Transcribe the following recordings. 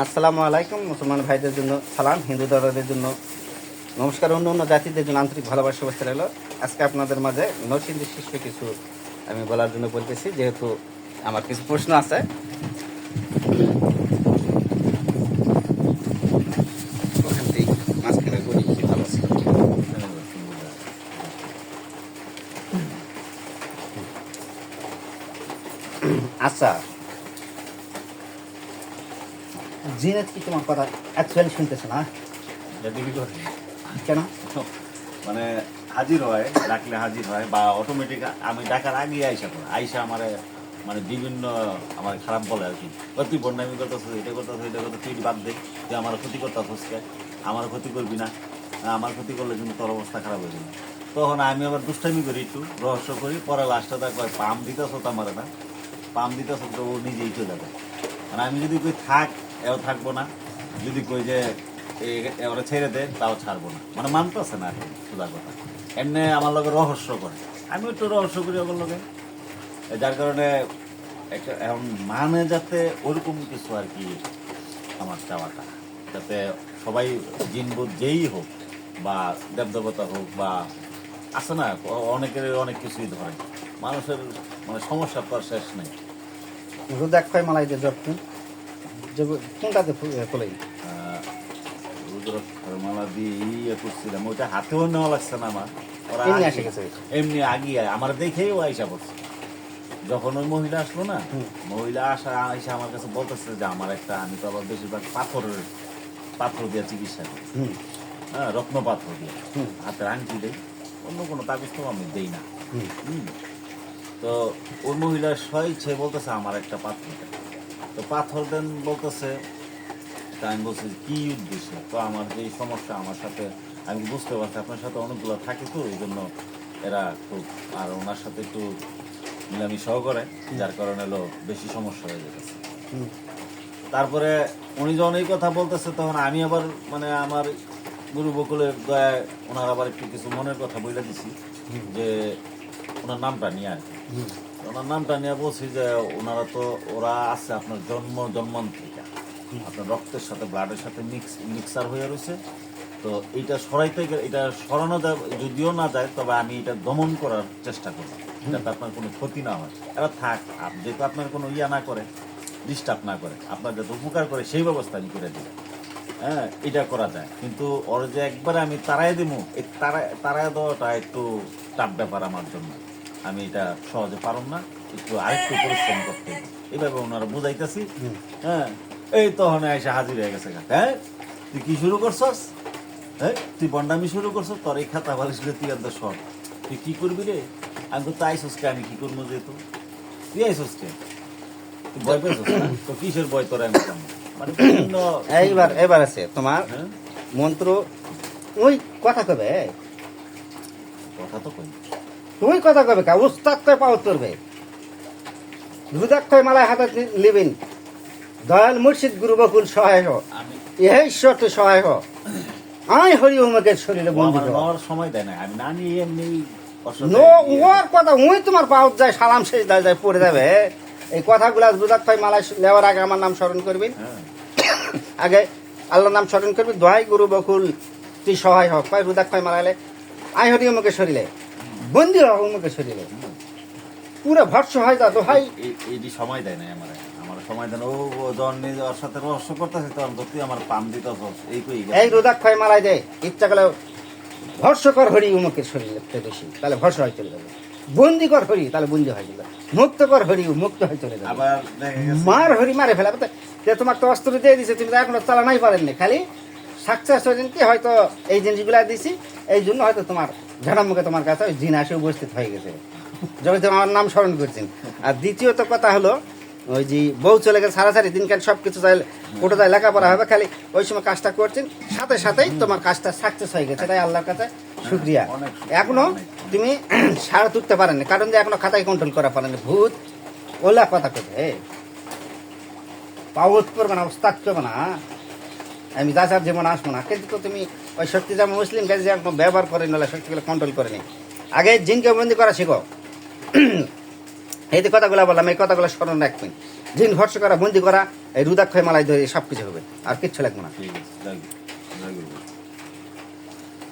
আসসালামু আলাইকুম, মুসলমান ভাইদের জন্য সালাম, হিন্দু দাদাদের জন্য নমস্কার, অন্য অন্য জাতিদের জন্য আন্তরিক ভালোবাসা, শুভেচ্ছা রইল আজকে আপনাদের মাঝে নরসিংদীর শিশু কিছু আমি বলার জন্য বলতেছি, যেহেতু আমার কিছু প্রশ্ন আছে। আচ্ছা জিনেত কি তোমার কথা অ্যাকচুয়ালি শুনতেছে না করে কেন? মানে হাজির হয় ডাকলে হাজির হয় বা অটোমেটিক আমি ডাকার আগে আইসা করে আইসা আমার মানে বিভিন্ন আমার খারাপ বলে আর কি। তুই বন্যামি করতেছ এটা করতেছ এটা করতে তুই বাদ দে। তুই আমার ক্ষতি করতেছ আমার ক্ষতি করবি না। আমার ক্ষতি করলে কিন্তু তোর অবস্থা খারাপ হয়ে যাবে। তখন আমি আবার দুষ্টামি করি একটু রহস্য করি পরে লাস্টে দেখ পাম দিতেছ তো আমার না পাম দিতেছ তো ও নিজেই চলে যাবে মানে আমি যদি কই থাক এও থাকব না। যদি কই যে ওরা ছেড়ে দে, তাও ছাড়বো না। মানে মানতেছে না এখন সোজা কথা। এমনি আমার লগে রহস্য করে। আমি একটু রহস্য করি ওগুলো এ যার কারণে একটা এখন মানে যাতে ওরকম কিছু আর কি আমার চাওয়াটা। যাতে সবাই জিনবুদ যেই হোক, বা দেবদেবতা হোক, বা আছে না অনেকের অনেক কিছুই ধরে মানুষের মানে সমস্যা তো শেষ নেই। খয় মালাই দিয়ে যত্ন কোনটাতে খোলাই মালা দিয়ে ইয়ে করছিলাম। ওইটা হাতেও নেওয়া লাগছে না আমার। ওরা এমনি এসে গেছে। এমনি আগিয়ে আমার দেখেই ও আইসা পড়ছে। যখন ওই মহিলা আসলো না মহিলা আসা আইসা আমার কাছে বলতেছে যে আমার একটা আমি তো আবার বেশিরভাগ পাথরের পাথর দিয়ে চিকিৎসা করি। হ্যাঁ রত্ন পাথর দিয়ে। হাতের আংটি দেই। অন্য কোনো তাবিজ তো আমি দেই না। তো ওই মহিলা স্বইচ্ছে বলতেছে আমার একটা পাথর দেন। তো পাথর দেন বলতেছে তা আমি বলছি কি উদ্দেশ্য তো আমার যে সমস্যা আমার সাথে আমি বুঝতে পারছি আপনার সাথে অনেকগুলো থাকে তো এই জন্য এরা খুব আর ওনার সাথে একটু মিলামিশাও করে যার কারণে হলো বেশি সমস্যা হয়ে যেতেছে তারপরে উনি যখন এই কথা বলতেছে তখন আমি আবার মানে আমার গুরু বকুলের দয়ায় ওনার আবার একটু কিছু মনের কথা বলে দিছি যে ওনার নামটা নিয়ে আর ওনার নামটা নিয়ে বলছি যে ওনারা তো, ওরা আছে আপনার জন্ম, জন্মান্তরিকা। আপনার রক্তের সাথে ব্লাডের সাথে মিক্স মিক্সার হয়ে রয়েছে। তো এইটা সরাইতে গেলে, এটা সরানো যায়, যদিও না যায়, তবে আমি এটা দমন করার চেষ্টা করব যাতে আপনার কোনো ক্ষতি না হয়। এরা থাক যেহেতু আপনার কোনো ইয়া না করে ডিস্টার্ব না করে, আপনার যাতে উপকার করে, সেই ব্যবস্থা আমি করে দিই হ্যাঁ এটা করা যায়। কিন্তু ওর যে একবারে আমি তারাই দিব এই তারাই তারাই দেওয়াটা একটু টাফ ব্যাপার আমার জন্য। আমি এটা সহজে পারব না একটু আরেকটু পরিশ্রম করতে। হবে এইভাবে ওনারা বুঝাইতেছি। হ্যাঁ এই তখন এসে হাজির হয়ে গেছে হ্যাঁ তুই কি শুরু করছস? হ্যাঁ তুই বন্ডামি শুরু করছস? তোর এই খাতা বালিশ তুই আর সব তুই কি করবি রে? আমি তো আইসস কে আমি কি করব যেহেতু? তুই আইসস কে? তুই ভয় পেয়েছস তো কিসের ভয় তোর আমি? মানে এইবার এবার আছে তোমার হ্যাঁ। মন্ত্র। ওই কথা কবে? কথা তো কই? তুই কথা কবে কা? উস্তাদ কয় পাও করবে রুদাক খয় মালাই হাতে লিবেন? দয়াল মুর্শিদ গুরু বকুল সহায় ঈশ্বর তুই সহায় আই হরি উমকের শরীরে আমার সময় দেয় না আমি না নিয়ে এমনি নো ওর কথা ওই তোমার পাওত যায় সালাম শেষ দায় যায় পড়ে যাবে। এই কথাগুলা রুদাক খয় মালাই নেওয়ার আগে আমার নাম স্মরণ করবি। হ্যাঁ। আগে আল্লাহর নাম স্মরণ করবি। দোহাই গুরু বকুল তুই সহায় হোক। কয় রুদাক খয় মারাইলে আই হরি উমকের শরীরে। বন্দি হ উমকের শরীরে পুরো ভর্ষ হয় দোহাই এই- এইটি সময় দেয় না আমার। আমার সময় দেয় না ও যখন ওর সাথে রহস্য করতেছে তখন তুই আমার পাম দিতেছ এই কই এই রোদাক খয় মারাই দে। ইচ্ছা করলে ভর্ষ কর হরি উমুকের শরীরে বেশি। তাহলে ভর্ষ হয় চলে যাবে। বন্দি কর হরি তাহলে বন্দি হয় চলে যাবে। মুক্ত কর হরি মুক্ত হয় চলে যাবে। আবার মার হরি মারে ফেলা। যে তোমার তো অস্ত্র দিয়ে দিছে তুমি তো এখনও চালা নাই পারেননি। খালি সাকসেস হয়েছেন কি হয়তো এই জিনিসগুলা দিছি এই জন্য হয়তো তোমার ঝাড়া মুখে তোমার কাছে ওই জিন আসে উপস্থিত হয়ে গেছে। যখন আমার নাম স্মরণ করছেন। আর দ্বিতীয়ত কথা হলো, ওই যে বউ চলে গেছে সারাসারি দিনকাল সব কিছু চাই লেখাপড়া হবে, খালি ওই সময় কাজটা করছেন, সাথে সাথেই তোমার কাজটা সাকসেস হয়ে গেছে। তাই আল্লাহর কাছে শুক্রিয়া। এখনও। তুমি সারা তুলতে পারেনি কারণ যে এখনও খাতায় কন্ট্রোল করা পারেনি ভূত, ওলা কথা কথা পাওত করবে না ওস্তাদ করবে না। আমি যা যার যেমন আসব না। কিন্তু তুমি ওই শক্তি যেমন মুসলিম কাজে যেমন ব্যবহার করে নিলে শক্তিগুলো কন্ট্রোল করে নি আগে জিনকে বন্দি করা শিখো। এই যে কথাগুলো বললাম এই কথাগুলো স্মরণ রাখবেন। জিন ভরসা করা বন্দি করা এই রুদাক্ষয় মালাই ধরে সব কিছু হবে। আর কিচ্ছু লাগবে না।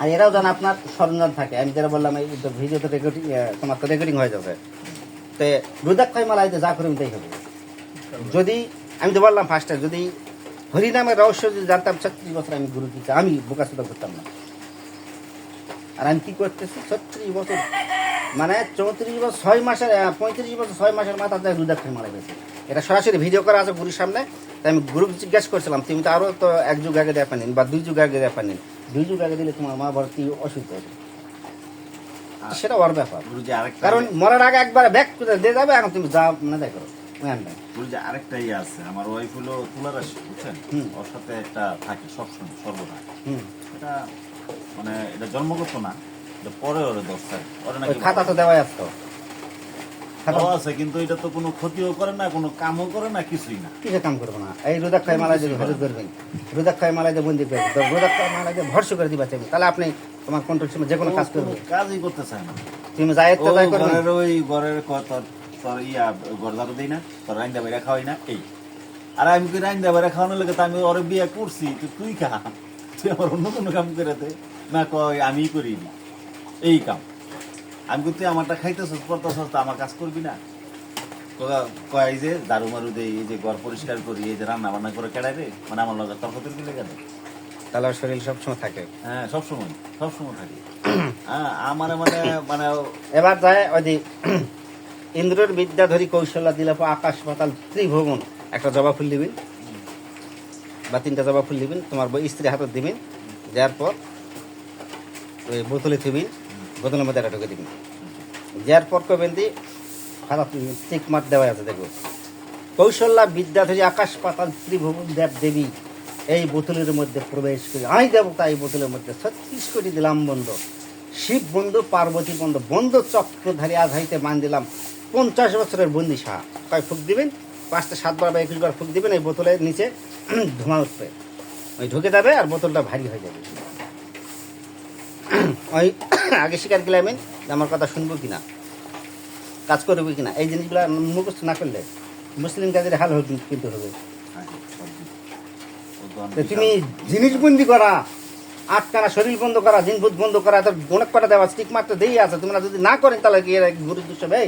আর এরাও যেন আপনার সরঞ্জাম থাকে। আমি যেটা বললাম এই ভিডিও তো রেকর্ডিং তোমার তো রেকর্ডিং হয়ে যাবে। তো রুদাক্ষয় মালাইতে যা করবেন তাই হবে। যদি আমি তো বললাম ফার্স্টে যদি হরিনামের রহস্য যদি জানতাম ছত্রিশ বছর আমি গুরু দিতে আমি বোকা সুদা করতাম না। আর আমি কি করতেছি? ছত্রিশ বছর মানে চৌত্রিশ বছর ছয় মাসের পঁয়ত্রিশ বছর ছয় মাসের মাথা দেয় রুদাক্ষয় মারা গেছে এটা সরাসরি ভিডিও করা আছে গুরুর সামনে। তাই আমি গুরু জিজ্ঞেস করছিলাম তুমি তো আরও তো এক যুগ আগে দেখা নিন বা দুই যুগ আগে দেখা নিন দুই যুগ আগে দিলে তোমার মা কি অসুস্থ হবে সেটা ওর ব্যাপার। কারণ মরার আগে একবার ব্যাক দিয়ে যাবে এখন তুমি যা মানে দেখ না? আরেকটা ইয়ে আছে আমার ওয়াইফ হলো তুলা রাশি বুঝছেন ওর সাথে একটা থাকে সবসময় সর্বদা। এটা মানে এটা জন্মগত না এটা পরে ওরে ওরে নাকি খাতা তো দেওয়াই আসতো আছে কিন্তু এটা তো কোনো ক্ষতিও করে না কোনো কামও করে না কিছুই না। কিসে কাম করব না। এই মালা যদি হজুর করবেন রুদাক্ষয় মালা দিয়ে বন্দি করবেন তো রুদাক্ষয় মালা দিয়ে ভরসা করে দিবা চাইবে তাহলে আপনি তোমার কন্ট্রোল সময় যে কোনো কাজ ও করবে কাজই করতে চায় না। তুমি যাই তো ওই ঘরের ওই ঘরের ক- তোর ইয়া ঝাড়ু দিই না তোর রাইন্দা বেড়া খাওয়াই না এই। আর আমি কি রাইন্দা বেড়া খাওয়ানোর লেগে তো আমি ওরে বিয়ে করছি তো তুই খা। তুই আমার অন্য কোনো কাম করে দে। না কয় আমি করি। না এই কাম। আমি কিন্তু আমারটা খাইতেছস করতেছস তো আমার কাজ করবি না। কয় যে দারু মারু দেই এই যে ঘর পরিষ্কার করি এই যে রান্না বান্না করে কেড়াই রে মানে আমার লগে তর্ক তর্কি লেগে দেয় তাহলে শরীর সবসময় থাকে। হ্যাঁ সবসময় সবসময় থাকে। হ্যাঁ আমার মানে মানে এবার যায় ওই যে ইন্দ্রের বিদ্যাধরী কৌশল্য দিলে পর আকাশ পাতাল ত্রিভুবন। একটা জবা ফুল দিবেন বা তিনটা জবা ফুল দিবেন তোমার স্ত্রী হাতে দিবেন দেওয়ার পর ওই বোতলে থুবিন বোতলের মধ্যে একটা ঢুকে দিবেন দেওয়ার পর কবেন দি টিক মার দেওয়া আছে, দেখো। কৌশল্যা বিদ্যাধরী আকাশ পাতাল ত্রিভুবন দেব দেবী, এই বোতলের মধ্যে প্রবেশ করি। আমি দেবতা, এই বোতলের মধ্যে ছত্রিশ কোটি দিলাম বন্ধ। শিব বন্ধু, পার্বতী বন্ধু, বন্ধ চক্রধারী আজ মান দিলাম। পঞ্চাশ বছরের বন্দি সাহা কয় ফুক দিবেন? পাঁচটা সাতবার বা একুশ বার ফুক দিবেন, এই বোতলের নিচে ধোঁয়া উঠবে। ওই ঢুকে যাবে আর বোতলটা ভারী হয়ে যাবে। ওই আগে শিকার গেলামেন আমার কথা শুনব কিনা, কাজ করবে কিনা, এই জিনিসগুলো মুখস্থ না করলে মুসলিম কাজের হাল হবে কিন্তু হবে। তুমি জিনিস বন্দি করা আটকানা শরীর বন্ধ করা জিন ভূত বন্ধ করা তো অনেক কটা দেওয়া স্টিক মাত্র দিয়ে আছে, তোমরা যদি না করেন তাহলে কি দুষ্ট ভাই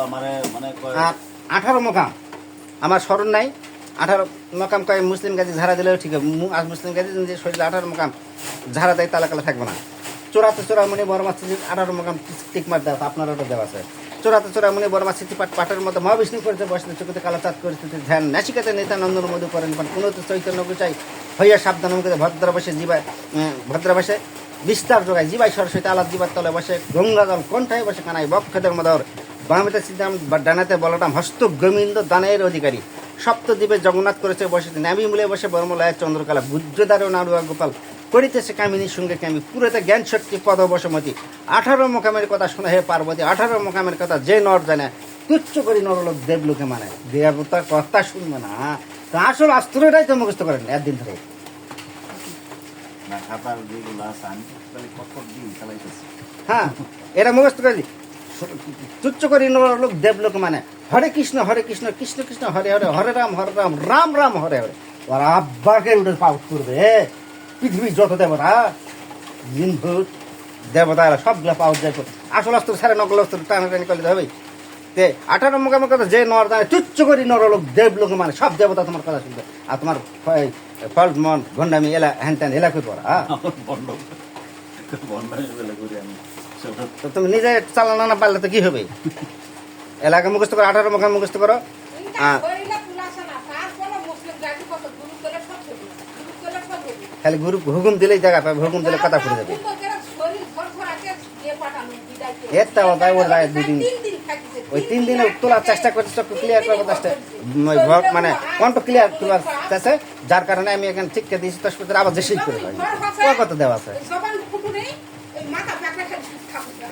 না মানে আঠারো মোকাম। আমার স্মরণ নাই। আঠারো মোকাম কয় মুসলিম গাজি ঝাড়া দিলেও ঠিক আছে মুসলিম গাজি যে শরীরে আঠারো মোকাম ঝাড়া দেয়, তালা কালা থাকবে না। চোরাতে চোরামণি বড় মাছ আঠারো মোকাম টিক মার দেওয়া আপনার ওটা দেওয়া আছে। চোরাতে চোরামণি বড় মাছ পাট পাটের মতো মহাবিষ্ণু করেছে, বসতে চোখতে কালা চাঁদ করেছে ধ্যান নাসিকাতে নেতানন্দন মধু করেন পান কোনো তো চৈতন্য গুচাই হইয়া সাবধান ভদ্রবাসে জীবায় ভদ্রবাসে বিস্তার যোগায় জীবাই সরস্বতী আলাদ জীবার তলে বসে গঙ্গা জল কণ্ঠায় বসে কানাই বক্ষদের মদর বামেতে সিদ্ধাম ডানাতে বলরাম হস্ত গোবিন্দ দানের অধিকারী। সপ্তদ্বীপে জগন্নাথ করেছে বসে নামি মূলে বসে বর্মলায় চন্দ্রকলা গুজ্জদার নারুয়া গোপাল। করিতেছে কামিনীর সঙ্গে কামি। পুরোতে জ্ঞান শক্তি পদ বসমতি আঠারো মোকামের কথা শোনা হে পার্বতী আঠারো মোকামের কথা যে নর জানে তুচ্ছ করি নরলোক দেবলোকে মানে। দেবতার কথা শুনবে না। তো আসল অস্ত্রটাই তো মুখস্থ করেন একদিন ধরে। হ্যাঁ এটা মুখস্থ করে তুচ্ছ করি নরলোক দেবলোক মানে। হরে কৃষ্ণ হরে কৃষ্ণ কৃষ্ণ কৃষ্ণ, হরে হরে হরে রাম হরে রাম রাম রাম, হরে হরে। ওর আব্বাকে উঠে পাউট করবে। পৃথিবীর যত দেবতা জিন ভূত দেবতা এরা সবগুলা পাউট যায়। আসল অস্ত্র সাড়ে নকল অস্ত্র টানাটানি করলে হবে তে, আঠারো মোকামের কথা যে নর জানে তুচ্ছ করি নরলোক দেবলোক মানে সব দেবতা তোমার কথা শুনবে। আর তোমার ফল্ট মন গন্ডামি, এলা হ্যান ত্যান এলা করে পড়া তো তুমি নিজে চালানো না পারলে তো কি হবে? এলাকা মুখস্থ করো আঠারো মুখে মুখস্থ করো। হ্যাঁ। খালি গুরু হুকুম দিলেই জায়গা পাবে হুকুম দিলে কথা পড়ে যাবে। তাই ওর দুদিন। ওই তিন দিনে তোলার চেষ্টা করছে চক্র ক্লিয়ার চেষ্টা ভগ মানে ক্লিয়ার চেষ্টা যার কারণে আমি এখানে ঠিককে দিয়েছি বছর আবার যে করে দেওয়া আছে?